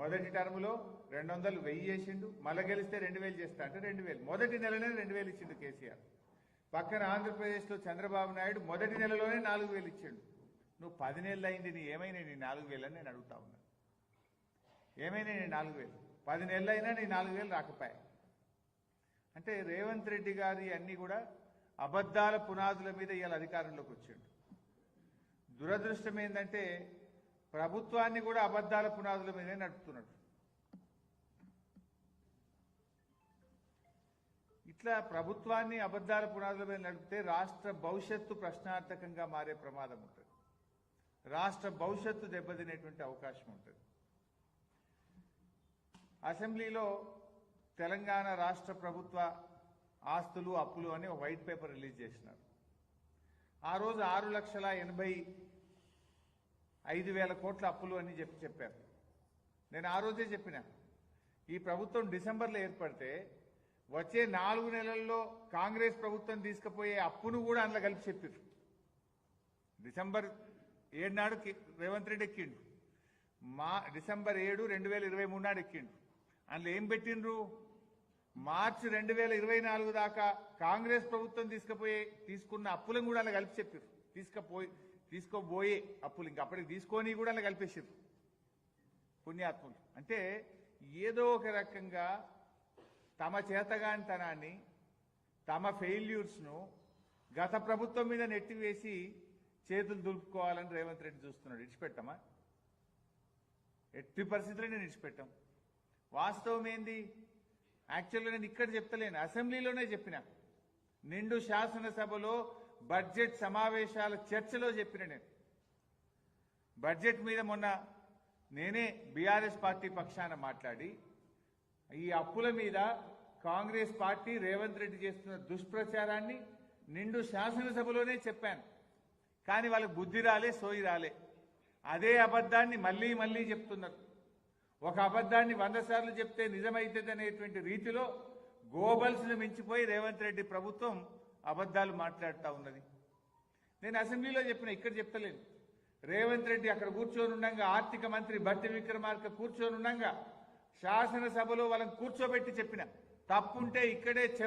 మొదటి టర్ములో రెండు వందలు వెయ్యి చేసిండు మళ్ళీ గెలిస్తే రెండు వేలు చేస్తా అంటే రెండు వేలు మొదటి నెలనే రెండు వేలు ఇచ్చిండు కేసీఆర్. పక్కన ఆంధ్రప్రదేశ్లో చంద్రబాబు నాయుడు మొదటి నెలలోనే నాలుగు వేలు ఇచ్చిండు. నువ్వు పది నెలలు అయింది నీ ఏమైనా నీ నాలుగు వేలు అని నేను అడుగుతా ఉన్నా. ఏమైనా నీ నాలుగు వేలు పది నెలలు అయినా నీ నాలుగు వేలు రాకపోయా? అంటే రేవంత్ రెడ్డి గారి అన్ని కూడా అబద్ధాల పునాదుల మీద ఇవాళ అధికారంలోకి వచ్చిండు. దురదృష్టం ఏంటంటే ప్రభుత్వాన్ని కూడా అబద్ధాల పునాదుల మీదే నడుపుతున్నాడు. ఇట్లా ప్రభుత్వాన్ని అబద్ధాల పునాదుల మీద నడిపితే రాష్ట్ర భవిష్యత్తు ప్రశ్నార్థకంగా మారే ప్రమాదం ఉంటుంది. రాష్ట్ర భవిష్యత్తు దెబ్బతినేటువంటి అవకాశం ఉంటుంది. అసెంబ్లీలో తెలంగాణ రాష్ట్ర ప్రభుత్వ ఆస్తులు అప్పులు అని ఒక వైట్ పేపర్ రిలీజ్ చేసినారు. ఆ రోజు ఆరు లక్షల ఎనభై ఐదు వేల కోట్ల అప్పులు అని చెప్పి చెప్పారు. నేను ఆ రోజే చెప్పిన. ఈ ప్రభుత్వం డిసెంబర్లో ఏర్పడితే వచ్చే నాలుగు నెలల్లో కాంగ్రెస్ ప్రభుత్వం తీసుకుపోయే అప్పును కూడా అందులో కలిపి చెప్పారు డిసెంబర్ ఏడు నాడు రేవంత్ రెడ్డి ఎక్కిండు. మా డిసెంబర్ ఏడు రెండు వేల ఇరవై మూడు నాడు ఎక్కిండు. అందులో ఏం పెట్టిండ్రు? మార్చి రెండు వేల ఇరవై నాలుగు దాకా కాంగ్రెస్ ప్రభుత్వం తీసుకుపోయే తీసుకున్న అప్పులను కూడా అలా కలిపి చెప్పారు తీసుకుపోయి తీసుకోబోయే అప్పులు ఇంకా అప్పటికి తీసుకొని కూడా అలా కల్పేసారు పుణ్యాత్ములు. అంటే ఏదో ఒక రకంగా తమ చేతగానితనాన్ని తమ ఫెయిల్యూర్స్ను గత ప్రభుత్వం మీద నెట్టివేసి చేతులు దులుపుకోవాలని రేవంత్ రెడ్డి చూస్తున్నాడు. ఇడిచిపెట్టమా? ఎట్టి పరిస్థితుల్లో నేను ఇడిచిపెట్టాం. వాస్తవం ఏంది? యాక్చువల్గా నేను ఇక్కడ చెప్తలేను. అసెంబ్లీలోనే చెప్పిన. నిండు శాసనసభలో బడ్జెట్ సమావేశాల చర్చలో చెప్పిన నేను. బడ్జెట్ మీద మొన్న నేనే బీఆర్ఎస్ పార్టీ పక్షాన మాట్లాడి ఈ అప్పుల మీద కాంగ్రెస్ పార్టీ రేవంత్ రెడ్డి చేస్తున్న దుష్ప్రచారాన్ని నిండు శాసనసభలోనే చెప్పాను. కానీ వాళ్ళకి బుద్ధి రాలే సోయి రాలే. అదే అబద్ధాన్ని మళ్ళీ మళ్ళీ చెప్తున్నారు. ఒక అబద్ధాన్ని వంద సార్లు చెప్తే నిజమైతుంది అనేటువంటి రీతిలో గోబల్స్ను మించిపోయి రేవంత్ రెడ్డి ప్రభుత్వం అబద్ధాలు మాట్లాడుతూ ఉన్నది. నేను అసెంబ్లీలో చెప్పిన ఇక్కడ చెప్తలేను. రేవంత్ రెడ్డి అక్కడ కూర్చొని ఉండగా ఆర్థిక మంత్రి భట్టి విక్రమార్క కూర్చొని ఉండగా శాసనసభలో వాళ్ళని కూర్చోబెట్టి చెప్పిన. తప్పుంటే ఇక్కడే చెప్